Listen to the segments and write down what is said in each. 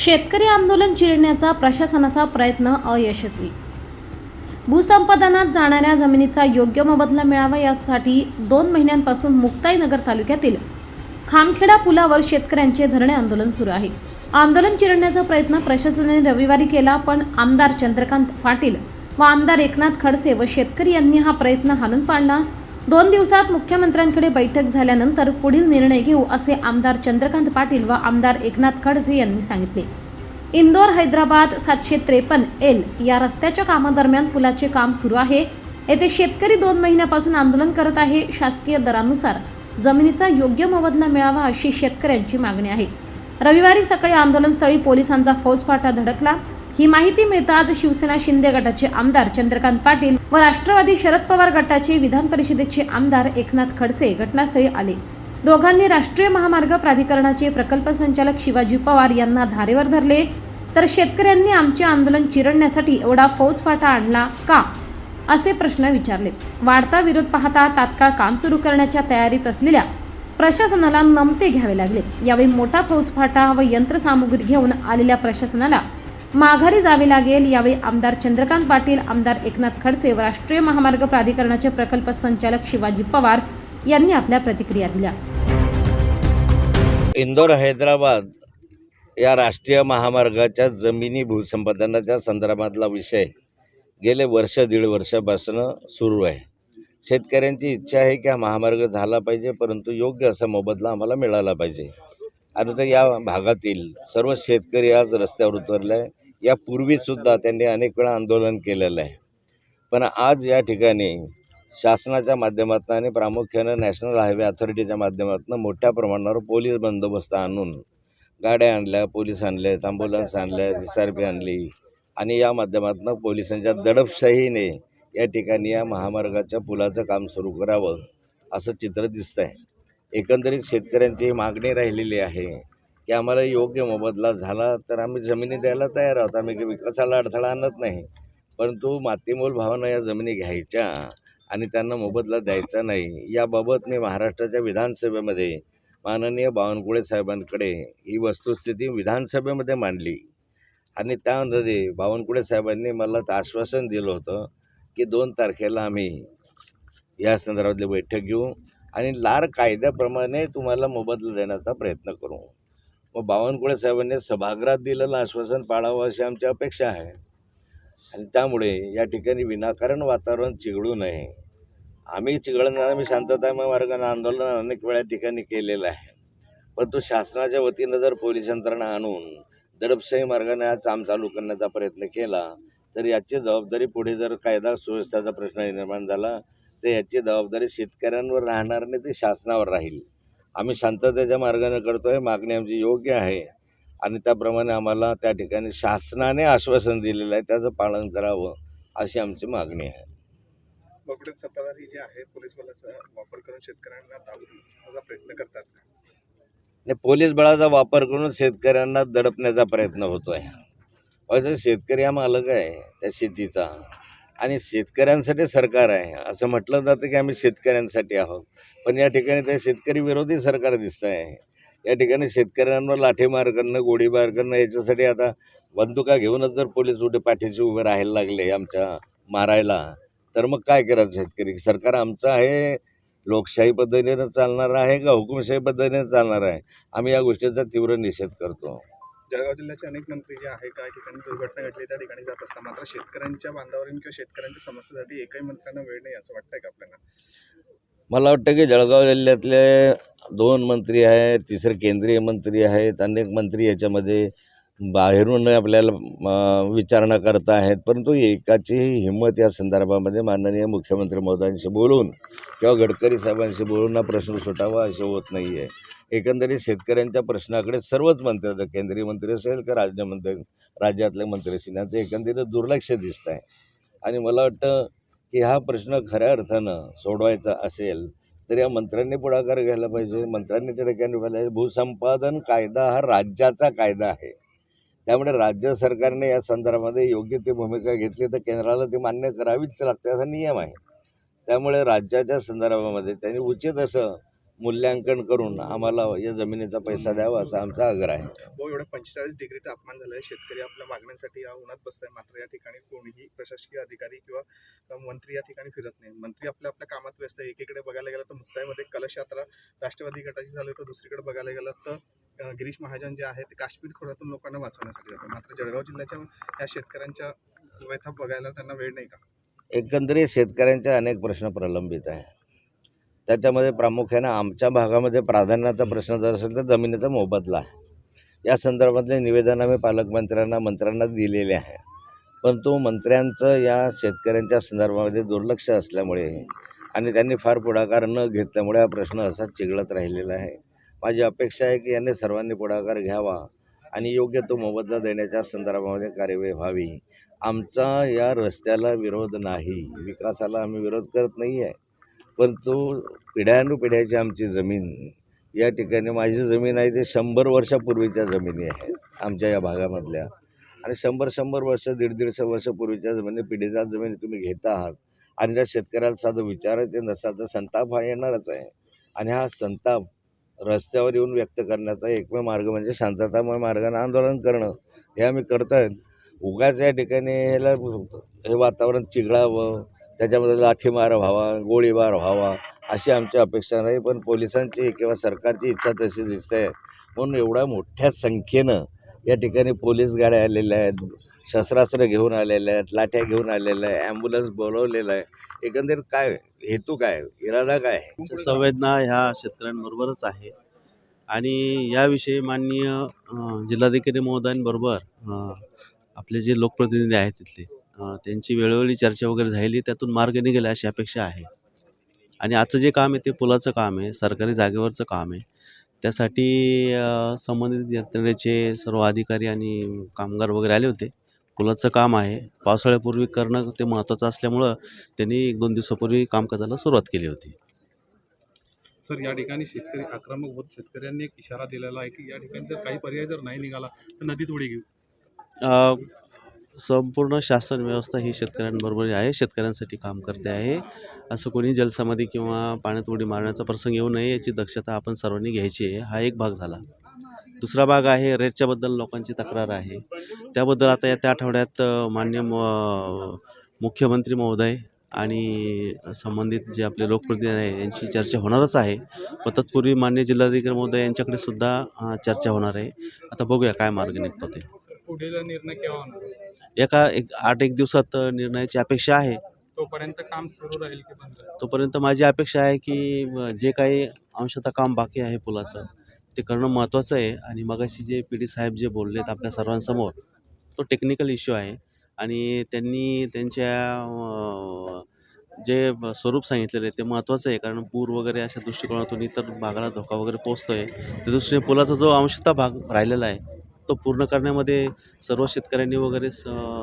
शेतकरी आंदोलन चिरण्याचा प्रशासनाचा प्रयत्न अयशस्वी. भूसंपादनात जाणाऱ्या जमिनीचा योग्य मोबदला मिळावा यासाठी दोन महिन्यांपासून मुक्ताईनगर तालुक्यातील खामखेडा पुलावर शेतकऱ्यांचे धरणे आंदोलन सुरू आहे. आंदोलन चिरण्याचा प्रयत्न प्रशासनाने रविवारी केला पण आमदार चंद्रकांत पाटील व आमदार एकनाथ खडसे व शेतकरी यांनी हा प्रयत्न हाणून पाडला. दोन दिवसात मुख्यमंत्र्यांकडे बैठक झाल्यानंतर पुढील निर्णय घेऊ असे आमदार चंद्रकांत पाटील व आमदार एकनाथ खडसे यांनी सांगितले. इंदोर हैदराबाद सातशे त्रेपन्न एल या रस्त्याच्या कामादरम्यान पुलाचे काम सुरू आहे. येथे शेतकरी दोन महिन्यापासून आंदोलन करत आहे. शासकीय दरानुसार जमिनीचा योग्य मोबदला मिळावा अशी शेतकऱ्यांची मागणी आहे. रविवारी सकाळी आंदोलनस्थळी पोलिसांचा फौजफाटा धडकला. ही माहिती मिळताच शिवसेना शिंदे गटाचे आमदार चंद्रकांत पाटील व राष्ट्रवादी शरद पवार गटाचे विधान परिषदेचे आमदार एकनाथ खडसे घटनास्थळी आले. दोघांनी राष्ट्रीय महामार्ग प्राधिकरणाचे प्रकल्प संचालक शिवाजी पवार यांना धारेवर धरले. तर शेतकऱ्यांनी आमचे आंदोलन चिरडण्यासाठी एवढा फौजफाटा आणला का? असे प्रश्न विचारले. वाढता विरोध पाहता तात्काळ काम सुरू करण्याच्या तयारीत असलेल्या प्रशासनाला नमते घ्यावे लागले. यावेळी मोठा फौजफाटा व यंत्रसामुग्री घेऊन आलेल्या प्रशासनाला माघारी जावे लागेल. यावेळी आमदार चंद्रकांत पाटील आमदार एकनाथ खडसे व राष्ट्रीय महामार्ग प्राधिकरणाचे प्रकल्प संचालक शिवाजी पवार यांनी आपल्या प्रतिक्रिया दिल्या. इंदोर हैदराबाद या राष्ट्रीय महामार्गाच्या जमिनी भूसंपादनाच्या संदर्भातला विषय गेले वर्ष दीड वर्षापासून सुरू आहे. शेतकऱ्यांची इच्छा आहे की हा महामार्ग झाला पाहिजे परंतु योग्य असा मोबदला आम्हाला मिळाला पाहिजे. आणि तर या भागातील सर्व शेतकरी आज रस्त्यावर उतरले आहे यापूर्वीसुद्धा त्यांनी अनेक वेळा आंदोलन केलेलं आहे. पण आज या ठिकाणी शासनाच्या माध्यमातून आणि प्रामुख्यानं नॅशनल हायवे अथॉरिटीच्या माध्यमातून मोठ्या प्रमाणावर पोलीस बंदोबस्त आणून गाड्या आणल्या पोलीस आणले ॲम्ब्युलन्स आणल्या एस आर पी आणली आणि या माध्यमातून पोलिसांच्या दडपशाहीने या ठिकाणी या महामार्गाच्या पुलाचं काम सुरू करावं असं चित्र दिसतं आहे एकंदरीत शेतकऱ्यांची मागणी राहिलेली आहे. की आम्हाला योग्य मोबदला झाला तर आम्ही जमिनी द्यायला तयार आहोत. आम्ही विकासाला अडथळा आणत नाही. परंतु मातीमोल भावानं या जमिनी घ्यायच्या आणि त्यांना मोबदला द्यायचा नाही याबाबत मी महाराष्ट्राच्या विधानसभेमध्ये माननीय बावनकुळे साहेबांकडे ही वस्तुस्थिती विधानसभेमध्ये मांडली. आणि त्यामध्ये बावनकुळे साहेबांनी मला तर आश्वासन दिलं होतं की दोन तारखेला आम्ही या संदर्भातली बैठक घेऊ आणि लार कायद्याप्रमाणे तुम्हाला मोबदला देण्याचा प्रयत्न करू. मग बावनकुळे साहेबांनी सभागृहात दिलेलं आश्वासन पाळावं अशी आमची अपेक्षा आहे. आणि त्यामुळे या ठिकाणी विनाकारण वातावरण चिघळू नये. आम्ही चिघळणार आम्ही शांततामय मार्गाने आंदोलन अनेक वेळा ठिकाणी केलेलं आहे. परंतु शासनाच्या वतीनं जर पोलीस यंत्रणा आणून दडपशाही मार्गाने हा काम चालू करण्याचा प्रयत्न केला तर याची जबाबदारी पुढे जर कायदा सुव्यवस्थेचा प्रश्न निर्माण झाला तर याची जबाबदारी शेतकऱ्यांवर राहणार नाही ते शासनावर राहील. आम्ही शांततेच्या मार्गाने करतोय मागणी आमची योग्य आहे. आणि त्याप्रमाणे आम्हाला त्या ठिकाणी शासनाने आश्वासन दिलेलं आहे त्याचं पालन करावं अशी आमची मागणी आहे. बगडत सत्ताधारी जे आहे पोलीस बलाचा वापर करून शेतकऱ्यांना दाबण्याचा प्रयत्न करतात आणि पोलीस बळाचा वापर करून शेतकऱ्यांना दडपण्याचा प्रयत्न होतो आहे शेतकरी हा मालक आहे त्या शेतीचा. आणि शेतकऱ्यांसाठी सरकार आहे. असं म्हटलं जातं की आम्ही शेतकऱ्यांसाठी आहोत. पण या ठिकाणी ते शेतकरी विरोधी सरकार दिसतं आहे या ठिकाणी शेतकऱ्यांवर लाठीमार करणं गोळीबार करणं याच्यासाठी आता बंदुका घेऊनच जर पोलीस उठे पाठीशी उभे राहायला लागले आमच्या मारायला तर मग काय करायचं शेतकरी? सरकार आमचं आहे लोकशाही पद्धतीनं चालणार आहे का हुकुमशाही पद्धतीने चालणार आहे? आम्ही या गोष्टीचा तीव्र निषेध करतो. जळगाव जिल्ह्याचे अनेक मंत्री जे आहे काही ठिकाणी दुर्घटना घडली. त्या ठिकाणी जात असतात मात्र शेतकऱ्यांच्या बांधावरील किंवा शेतकऱ्यांच्या समस्येसाठी एकही मंत्र्यांना वेळ नाही असं वाटतंय का आपल्याला? मला वाटतं की जळगाव जिल्ह्यातले दोन मंत्री आहेत तिसरे केंद्रीय मंत्री आहेत अनेक मंत्री याच्यामध्ये बाहेरून आपल्याला विचारणा करत आहेत. परंतु एकाचीही हिंमत या संदर्भामध्ये माननीय मुख्यमंत्री महोदयांशी बोलून किंवा गडकरी साहेबांशी बोलून हा प्रश्न सुटावा असे होत नाही आहे एकंदरीत शेतकऱ्यांच्या प्रश्नाकडे सर्वच मंत्री आता केंद्रीय मंत्री असेल का राज्यमंत्री राज्यातले मंत्री असेल यांचं एकंदरीत दुर्लक्ष दिसत आहे. आणि मला वाटतं की हा प्रश्न खऱ्या अर्थानं सोडवायचा असेल तर या मंत्र्यांनी पुढाकार घ्यायला पाहिजे. मंत्र्यांनी त्या ठिकाणी पाहिजे भूसंपादन कायदा हा राज्याचा कायदा आहे. त्यामुळे राज्य सरकारने या संदर्भामध्ये योग्य ती भूमिका घेतली तर केंद्राला ती मान्य करावीच लागते असा नियम आहे. त्यामुळे राज्याच्या संदर्भामध्ये त्यांनी उचित असं मूल्यांकन करून आम्हाला या जमिनीचा पैसा द्यावा असा आमचा आग्रह आहे. हो एवढं पंचेचाळीस डिग्री तापमान झालंय शेतकरी आपल्या मागण्यांसाठी या उन्हात बसताय. मात्र या ठिकाणी कोणीही प्रशासकीय अधिकारी किंवा मंत्री या ठिकाणी फिरत नाही. मंत्री आपल्या आपल्या कामात व्यस्त आहे. एकीकडे बघायला गेलं तर मुक्ताईमध्ये कलश यात्रा राष्ट्रवादी गटाची झाली तर दुसरीकडे बघायला गेलं तर गिरीश महाजन जे आहे ते काश्मीर खोऱ्यातून लोकांना वाचवण्यासाठी जातात. मात्र जळगाव जिल्ह्याच्या या शेतकऱ्यांच्या व्यथा बघायला त्यांना वेळ नाही का? एकंदरीत शेतकऱ्यांचे अनेक प्रश्न प्रलंबित आहे त्याच्यामध्ये प्रामुख्याने आमच्या भागामध्ये प्राधान्याचा प्रश्न जर असेल तर जमिनीचा मोबदला आहे. या संदर्भातले निवेदन आम्ही पालकमंत्र्यांना मंत्र्यांना दिलेले आहे. परंतु मंत्र्यांचं या शेतकऱ्यांच्या संदर्भामध्ये दुर्लक्ष असल्यामुळे आणि त्यांनी फार पुढाकार न घेतल्यामुळे हा प्रश्न असाच चिघळत राहिलेला आहे. माझी अपेक्षा आहे की यांनी सर्वांनी पुढाकार घ्यावा आणि योग्य तो मोबदला देण्याच्या संदर्भामध्ये कार्यवाही व्हावी. आमचा या रस्त्याला विरोध नाही. विकासाला आम्ही विरोध करत नाही आहे परंतु पिढ्यानुपिढ्याची आमची जमीन या ठिकाणी माझी जमीन आहे ते शंभर वर्षापूर्वीच्या जमिनी आहेत आमच्या या भागामधल्या. आणि शंभर शंभर वर्ष दीड दीडशे वर्षापूर्वीच्या जमिनी पिढीदार जमिनी तुम्ही घेत आहात. आणि त्या शेतकऱ्याला साधं विचारायचे नसाल तर संताप हा येणारच आहे. आणि हा संताप रस्त्यावर येऊन व्यक्त करण्याचा एकमेव मार्ग म्हणजे शांततामय मार्गाने आंदोलन करणं. हे आम्ही करत आहेत उगाच या ठिकाणी ह्याला हे वातावरण चिघळावं त्याच्यामध्ये लाठीमार व्हावा गोळीबार व्हावा अशी आमची अपेक्षा नाही पण पोलिसांची किंवा सरकारची इच्छा तशी दिसते. म्हणून एवढ्या मोठ्या संख्येनं या ठिकाणी पोलीस गाड्या आलेल्या आहेत शस्त्रास्त्र घेऊन आलेल्या आहेत लाठ्या घेऊन आलेल्या आहे ॲम्ब्युलन्स बोलवलेलं आहे. एकंदरीत काय हेतू काय इरादा काय आहे? संवेदना ह्या शेतकऱ्यांबरोबरच आहे. आणि याविषयी माननीय जिल्हाधिकारी महोदयांबरोबर आपले जे लोकप्रतिनिधी आहेत तिथले त्यांची वेळोवेळी चर्चा वगैरे झाली त्यातून मार्ग निघेल अशी अपेक्षा आहे. आणि आजचं जे काम आहे ते पुलाचं काम आहे सरकारी जागेवरचं काम आहे. त्यासाठी संबंधित यंत्रणेचे सर्व अधिकारी आणि कामगार वगैरे आले होते. पुलाचं काम आहे. पावसाळ्यापूर्वी करणं ते महत्त्वाचं असल्यामुळं त्यांनी एक दोन दिवसापूर्वी कामकाजाला सुरुवात केली होती. सर या ठिकाणी शेतकरी आक्रमक होत शेतकऱ्यांनी एक इशारा दिलेला आहे की या ठिकाणी जर काही पर्याय जर नाही निघाला तर नदीत उडी घेऊ संपूर्ण शासन व्यवस्था ही शेतकऱ्यांबरोबर आहे शेतकऱ्यांसाठी काम करते आहे. असं कोणी जलसमाधी किंवा पाण्यात उडी मारण्याचा प्रसंग येऊ नये याची दक्षता आपण सर्वांनी घ्यायची आहे. हा एक भाग झाला. दुसरा भाग आहे रेटच्याबद्दल लोकांची तक्रार आहे. त्याबद्दल आता या त्या आठवड्यात मान्य म- मुख्यमंत्री महोदय आणि संबंधित जे आपले लोकप्रतिनिधी आहे यांची चर्चा होणारच आहे. पण तत्पूर्वी मान्य जिल्हाधिकारी महोदय यांच्याकडे सुद्धा चर्चा होणार आहे. आता बघूया काय मार्ग निघतो ते. पुढील निर्णय केव्हा होणार? एका एक आठ एक दिवसात अ, निर्णयाची अपेक्षा आहे. तोपर्यंत काम सुरू राहील की बंद? तोपर्यंत माझी अपेक्षा आहे की अ, जे काही अंशतः काम बाकी आहे पुलाचं ते करणं महत्त्वाचं आहे. आणि मगाशी जे पी डी साहेब जे बोललेत आपल्या सर्वांसमोर तो टेक्निकल इश्यू आहे. आणि त्यांनी त्यांच्या अ, जे ब- स्वरूप सांगितलेलं आहे ते महत्त्वाचं आहे. कारण पूर वगैरे अशा दृष्टिकोनातून इतर भागाला धोका वगैरे पोचतो आहे त्या दृष्टीने पुलाचा जो अंशतः भाग राहिलेला आहे तो पूर्ण करण्यामध्ये सर्व शेतकऱ्यांनी वगैरे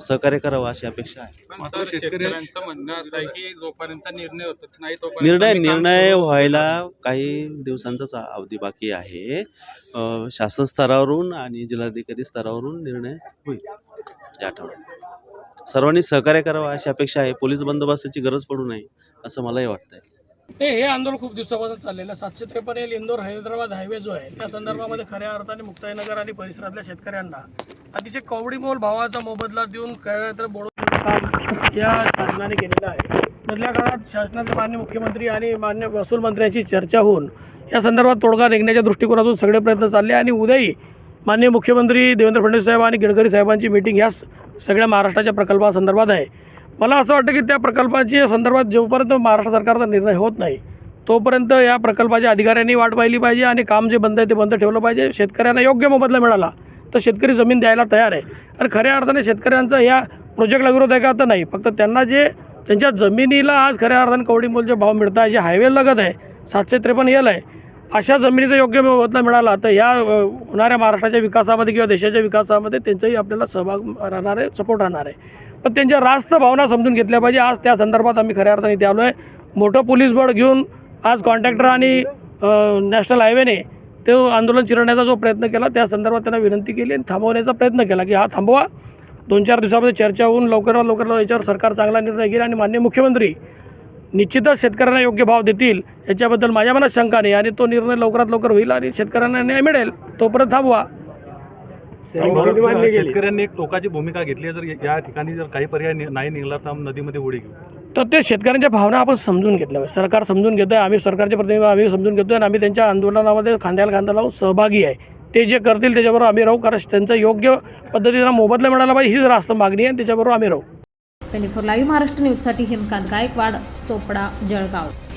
सहकार्य करावं अशी अपेक्षा आहे. पण मात्र सर शेतकरी- शेतकऱ्यांचं म्हणणं असं आहे की जोपर्यंत निर्णय होत नाही तोपर्यंत निर्णय तुम्ही काम निर्णय सुरू व्हायला काही दिवसांचाच अवधी बाकी आहे. अ, शासन स्तरावरून आणि जिल्हाधिकारी स्तरावरून निर्णय होईल या आठवड्यात. सर्वांनी सहकार्य करावं अशी अपेक्षा आहे. पोलीस बंदोबस्ताची गरज पडू नये असं मलाही वाटतंय. ते हे आंदोलन खूप दिवसापासून चाललेलं सातशे त्रेपन्न एल इंदोर हैदराबाद हायवे जो आहे त्या संदर्भामध्ये खऱ्या अर्थाने मुक्ताईनगर आणि परिसरातल्या शेतकऱ्यांना अतिशय कवडीमोल भावाचा मोबदला देऊन खऱ्या तर बोडो या शासनाने केलेलं आहे. मधल्या काळात शासनाचे मान्य मुख्यमंत्री आणि मान्य महसूल मंत्र्यांची चर्चा होऊन या संदर्भात तोडगा निघण्याच्या दृष्टिकोनातून सगळे प्रयत्न चालले आणि उद्याही मान्य मुख्यमंत्री देवेंद्र फडणवीस साहेब आणि गडकरी साहेबांची मीटिंग ह्या सगळ्या महाराष्ट्राच्या प्रकल्पासंदर्भात आहे. मला असं वाटतं की त्या प्रकल्पाच्या संदर्भात जोपर्यंत महाराष्ट्र सरकारचा निर्णय होत नाही तोपर्यंत या प्रकल्पाच्या अधिकाऱ्यांनी वाट पाहिली पाहिजे आणि काम जे बंद आहे ते बंद ठेवलं पाहिजे. शेतकऱ्यांना योग्य मोबदला मिळाला तर शेतकरी जमीन द्यायला तयार आहे. आणि खऱ्या अर्थाने शेतकऱ्यांचा या प्रोजेक्टला विरोध आहे का तर नाही. फक्त त्यांना जे त्यांच्या जमिनीला आज खऱ्या अर्थाने कवडीमोलचे भाव मिळत आहे जे हायवे लगत आहे सातशे त्रेपन्न एल आहे अशा जमिनीचा योग्य मोबदला मिळाला तर या होणाऱ्या महाराष्ट्राच्या विकासामध्ये किंवा देशाच्या विकासामध्ये त्यांचाही आपल्याला सहभाग राहणार आहे सपोर्ट राहणार आहे. पण त्यांच्या रास्त भावना समजून घेतल्या पाहिजे. आज त्या संदर्भात आम्ही खऱ्या अर्थाने इथे आलो आहे मोठं पोलीस बळ घेऊन आज कॉन्ट्रॅक्टर आणि नॅशनल हायवेने ते आंदोलन चिरण्याचा जो प्रयत्न केला त्या संदर्भात त्यांना विनंती केली आणि थांबवण्याचा प्रयत्न केला की हा थांबवा. दोन चार दिवसामध्ये चर्चा होऊन लवकरात लवकर याच्यावर सरकार चांगला निर्णय घेईल आणि मान्य मुख्यमंत्री निश्चितच शेतकऱ्यांना योग्य भाव देतील याच्याबद्दल माझ्या मनात शंका नाही आणि तो निर्णय लवकरात लवकर होईल आणि शेतकऱ्यांना न्याय मिळेल तोपर्यंत थांबवा. मान्य केली. शेतकऱ्यांनी एक टोकाची भूमिका घेतली आहे जर या ठिकाणी जर काही पर्याय नि- नाही निघाला तर आम्ही नदीमध्ये उडी घेऊ. तर ते शेतकऱ्यांच्या भावना आपण समजून घेतल्या पाहिजे. सरकार समजून घेतोय आम्ही सरकारचे प्रतिनिधी आम्ही समजून घेतोय आणि आम्ही त्यांच्या आंदोलनामध्ये खांद्याला खांदा लावून सहभागी आहे. ते जे करतील त्याच्याबरोबर आम्ही राहू कारण त्यांचा योग्य पद्धतीनं मोबदला मिळाला पाहिजे हीच रास्त मागणी आहे आणि त्याच्याबरोबर आम्ही राहू. ट्वेंटी फोर लाईव्ह महाराष्ट्र न्यूजसाठी हेमकांत गायकवाड चोपडा जळगाव.